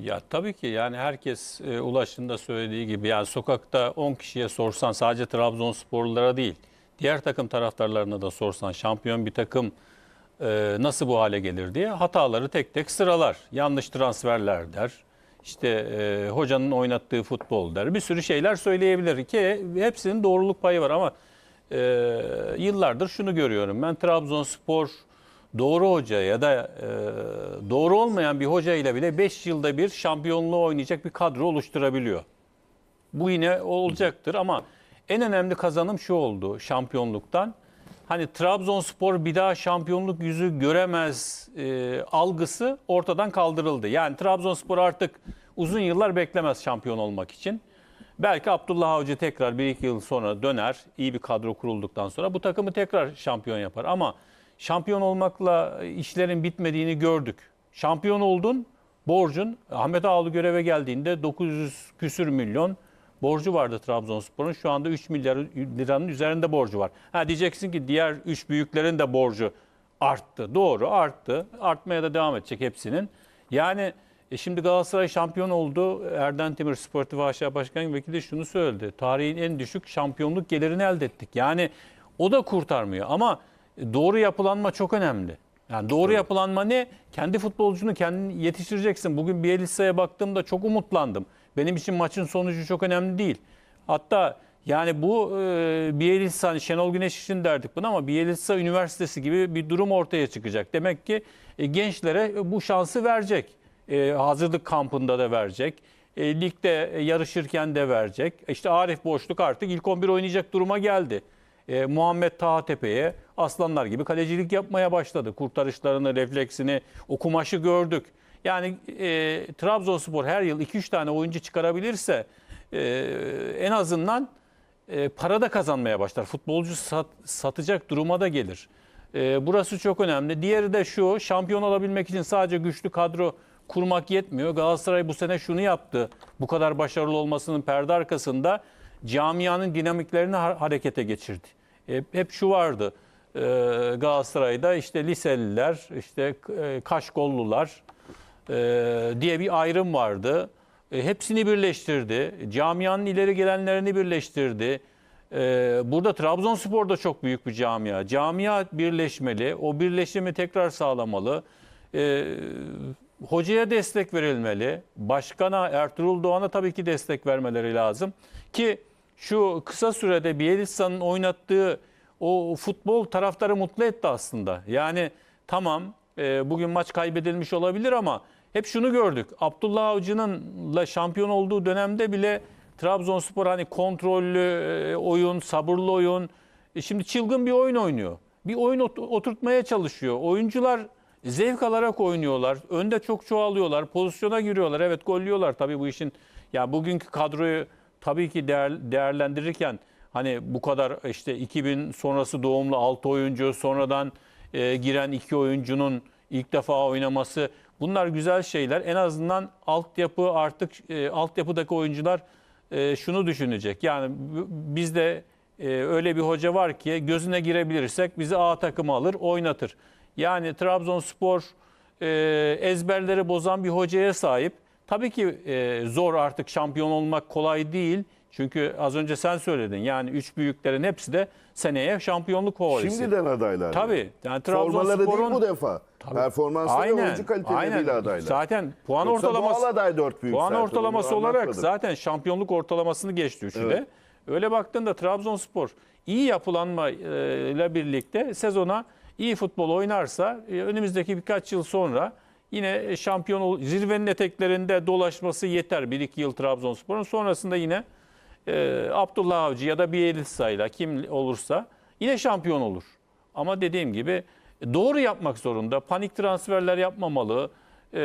Ya tabii ki yani herkes e, Ulaş'ın da söylediği gibi yani sokakta 10 kişiye sorsan sadece Trabzonsporlulara değil diğer takım taraftarlarına da sorsan şampiyon bir takım e, nasıl bu hale gelir diye hataları tek tek sıralar. Yanlış transferler der. İşte e, hocanın oynattığı futbol der. Bir sürü şeyler söyleyebilir ki hepsinin doğruluk payı var ama e, yıllardır şunu görüyorum. Ben Trabzonspor doğru hoca ya da e, doğru olmayan bir hoca ile bile 5 yılda bir şampiyonluğu oynayacak bir kadro oluşturabiliyor. Bu yine olacaktır ama en önemli kazanım şu oldu şampiyonluktan. Hani Trabzonspor bir daha şampiyonluk yüzü göremez e, algısı ortadan kaldırıldı. Yani Trabzonspor artık uzun yıllar beklemez şampiyon olmak için. Belki Abdullah Avcı tekrar bir iki yıl sonra döner. iyi bir kadro kurulduktan sonra bu takımı tekrar şampiyon yapar. Ama şampiyon olmakla işlerin bitmediğini gördük. Şampiyon oldun, borcun Ahmet Ağalı göreve geldiğinde 900 küsür milyon borcu vardı Trabzonspor'un. Şu anda 3 milyar liranın üzerinde borcu var. Ha diyeceksin ki diğer 3 büyüklerin de borcu arttı. Doğru arttı. Artmaya da devam edecek hepsinin. Yani e şimdi Galatasaray şampiyon oldu. Erden Timur Sportif Aşağı Başkan Vekili şunu söyledi. Tarihin en düşük şampiyonluk gelirini elde ettik. Yani o da kurtarmıyor ama doğru yapılanma çok önemli. Yani doğru yapılanma ne? Kendi futbolcunu kendin yetiştireceksin. Bugün Bielitsa'ya baktığımda çok umutlandım. Benim için maçın sonucu çok önemli değil. Hatta yani bu e, Bielitsa, hani Şenol Güneş için derdik bunu ama Bielitsa Üniversitesi gibi bir durum ortaya çıkacak. Demek ki e, gençlere bu şansı verecek. E, hazırlık kampında da verecek. E, ligde yarışırken de verecek. İşte Arif Boşluk artık ilk 11 oynayacak duruma geldi. E, Muhammed Taha Tepe'ye aslanlar gibi kalecilik yapmaya başladı. Kurtarışlarını, refleksini, o kumaşı gördük. Yani e, Trabzonspor her yıl 2-3 tane oyuncu çıkarabilirse e, en azından e, para da kazanmaya başlar. Futbolcu sat, satacak duruma da gelir. E, burası çok önemli. Diğeri de şu, şampiyon olabilmek için sadece güçlü kadro kurmak yetmiyor. Galatasaray bu sene şunu yaptı. Bu kadar başarılı olmasının perde arkasında camianın dinamiklerini ha- harekete geçirdi. E, hep şu vardı. E, Galatasaray'da işte liseliler, işte e, kaşkollular e, diye bir ayrım vardı. E, hepsini birleştirdi. Camianın ileri gelenlerini birleştirdi. E, burada Trabzonspor da çok büyük bir camia. Camia birleşmeli. O birleşimi tekrar sağlamalı. E, hocaya destek verilmeli. Başkana Ertuğrul Doğan'a tabii ki destek vermeleri lazım. Ki şu kısa sürede Bielitsa'nın oynattığı o futbol taraftarı mutlu etti aslında. Yani tamam e, bugün maç kaybedilmiş olabilir ama hep şunu gördük. Abdullah Avcı'nınla şampiyon olduğu dönemde bile Trabzonspor hani kontrollü e, oyun, sabırlı oyun. E, şimdi çılgın bir oyun oynuyor. Bir oyun ot- oturtmaya çalışıyor. Oyuncular zevk alarak oynuyorlar. Önde çok çoğalıyorlar. Pozisyona giriyorlar. Evet golliyorlar tabii bu işin. Ya bugünkü kadroyu tabii ki değer, değerlendirirken hani bu kadar işte 2000 sonrası doğumlu 6 oyuncu sonradan e, giren 2 oyuncunun ilk defa oynaması bunlar güzel şeyler. En azından altyapı artık e, altyapıdaki oyuncular e, şunu düşünecek. Yani bizde e, öyle bir hoca var ki gözüne girebilirsek bizi A takımı alır, oynatır. Yani Trabzonspor e, ezberleri bozan bir hocaya sahip. Tabii ki e, zor artık şampiyon olmak kolay değil. Çünkü az önce sen söyledin. Yani üç büyüklerin hepsi de seneye şampiyonluk favorisi. Şimdiden adaylar. Tabii. Yani Formaları değil bu defa. Performansları ve oyuncu kaliteleriyle adaylar. Zaten puan Yoksa ortalaması aday dört büyük puan ortalaması olarak anlatmadım. zaten şampiyonluk ortalamasını geçti üçü Evet. de. Öyle baktığında Trabzonspor iyi yapılanma ile birlikte sezona iyi futbol oynarsa e, önümüzdeki birkaç yıl sonra yine şampiyon ol- zirvenin eteklerinde dolaşması yeter 1-2 yıl Trabzonspor'un. Sonrasında yine e, Abdullah Avcı ya da Bielitsa ile kim olursa yine şampiyon olur. Ama dediğim gibi doğru yapmak zorunda. Panik transferler yapmamalı. E,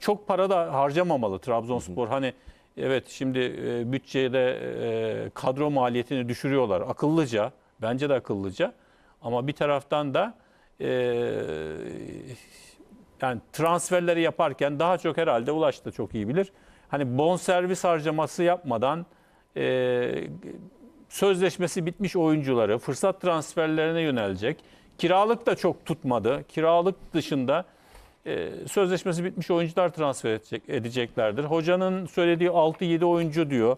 çok para da harcamamalı Trabzonspor. Hani evet şimdi e, bütçede e, kadro maliyetini düşürüyorlar. Akıllıca. Bence de akıllıca. Ama bir taraftan da e, yani transferleri yaparken daha çok herhalde Ulaş da çok iyi bilir. Hani bonservis harcaması yapmadan e, sözleşmesi bitmiş oyuncuları fırsat transferlerine yönelecek. Kiralık da çok tutmadı. Kiralık dışında e, sözleşmesi bitmiş oyuncular transfer edecek, edeceklerdir. Hocanın söylediği 6-7 oyuncu diyor.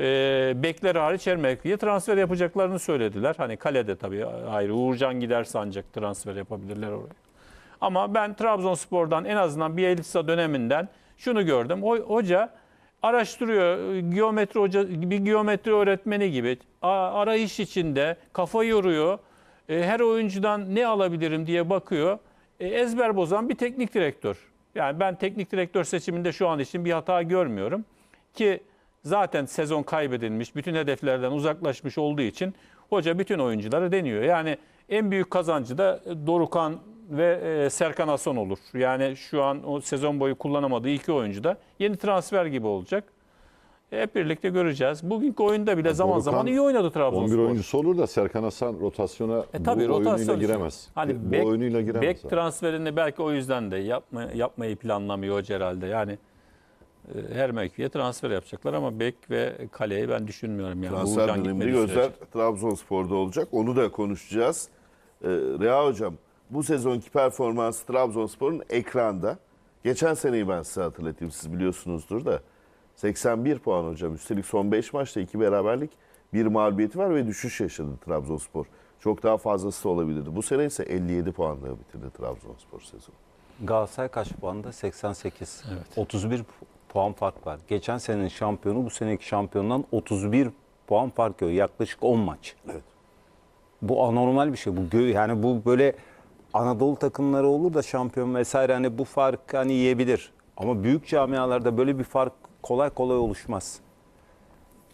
E, bekler hariç her mevkiye transfer yapacaklarını söylediler. Hani kalede tabii ayrı. Uğurcan giderse ancak transfer yapabilirler oraya. Ama ben Trabzonspor'dan en azından Bielitsa döneminden şunu gördüm. O, hoca araştırıyor. Geometri hoca bir geometri öğretmeni gibi arayış içinde kafa yoruyor. E, her oyuncudan ne alabilirim diye bakıyor. E, ezber bozan bir teknik direktör. Yani ben teknik direktör seçiminde şu an için bir hata görmüyorum ki zaten sezon kaybedilmiş, bütün hedeflerden uzaklaşmış olduğu için hoca bütün oyuncuları deniyor. Yani en büyük kazancı da Dorukan ve e, Serkan Hasan olur. Yani şu an o sezon boyu kullanamadığı iki oyuncu da yeni transfer gibi olacak. E, Hep birlikte göreceğiz. Bugünkü oyunda bile zaman Dorukan zaman iyi oynadı 11 Trabzonspor. oyuncusu olur da Serkan Hasan rotasyona E tabii bu oyunuyla rotasyon. giremez. Hani bu bek, oyunuyla giremez. bek abi. transferini belki o yüzden de yapma, yapmayı planlamıyor hoca herhalde. Yani e, her mevkiye transfer yapacaklar ama bek ve kaleyi ben düşünmüyorum. Yani Transfer döneminde gözler. Trabzonspor'da olacak. Onu da konuşacağız. Ee, Rea Hocam bu sezonki performans Trabzonspor'un ekranda. Geçen seneyi ben size hatırlatayım. Siz biliyorsunuzdur da. 81 puan hocam. Üstelik son 5 maçta 2 beraberlik, bir mağlubiyeti var ve düşüş yaşadı Trabzonspor. Çok daha fazlası da olabilirdi. Bu sene ise 57 puanla bitirdi Trabzonspor sezonu. Galatasaray kaç puanda? 88. 31 pu- puan fark var. Geçen senenin şampiyonu bu seneki şampiyondan 31 puan fark yok. Yaklaşık 10 maç. Evet. Bu anormal bir şey. Bu gö- yani bu böyle Anadolu takımları olur da şampiyon vesaire hani bu fark hani yiyebilir. Ama büyük camialarda böyle bir fark kolay kolay oluşmaz.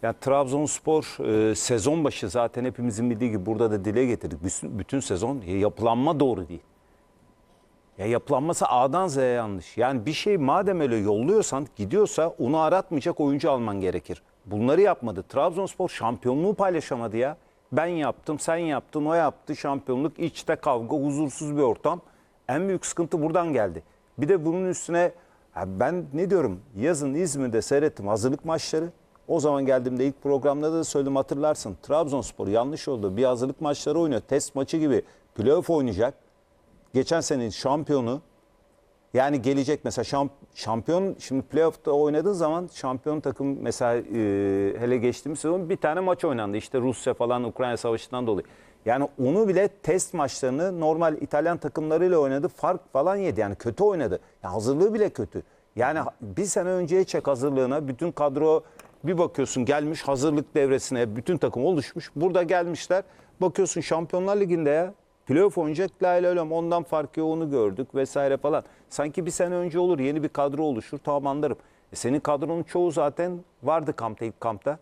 Yani Trabzonspor e, sezon başı zaten hepimizin bildiği gibi burada da dile getirdik. Bütün, bütün sezon yapılanma doğru değil. Ya yapılanması A'dan Z'ye yanlış. Yani bir şey madem öyle yolluyorsan gidiyorsa onu aratmayacak oyuncu alman gerekir. Bunları yapmadı. Trabzonspor şampiyonluğu paylaşamadı ya. Ben yaptım, sen yaptın, o yaptı. Şampiyonluk, içte kavga, huzursuz bir ortam. En büyük sıkıntı buradan geldi. Bir de bunun üstüne ben ne diyorum yazın İzmir'de seyrettim hazırlık maçları. O zaman geldiğimde ilk programda da söyledim hatırlarsın. Trabzonspor yanlış oldu. Bir hazırlık maçları oynuyor. Test maçı gibi playoff oynayacak geçen senenin şampiyonu yani gelecek mesela şamp- şampiyon şimdi playoff'ta oynadığı zaman şampiyon takım mesela e, hele geçtiğimiz sezon bir tane maç oynandı. İşte Rusya falan Ukrayna savaşından dolayı. Yani onu bile test maçlarını normal İtalyan takımlarıyla oynadı. Fark falan yedi. Yani kötü oynadı. Ya hazırlığı bile kötü. Yani bir sene önceye çek hazırlığına bütün kadro bir bakıyorsun gelmiş hazırlık devresine bütün takım oluşmuş. Burada gelmişler. Bakıyorsun Şampiyonlar Ligi'nde ya Playoff oynayacak la illallah, ondan fark yok onu gördük vesaire falan. Sanki bir sene önce olur yeni bir kadro oluşur tamam anlarım. E senin kadronun çoğu zaten vardı kampta ilk kampta.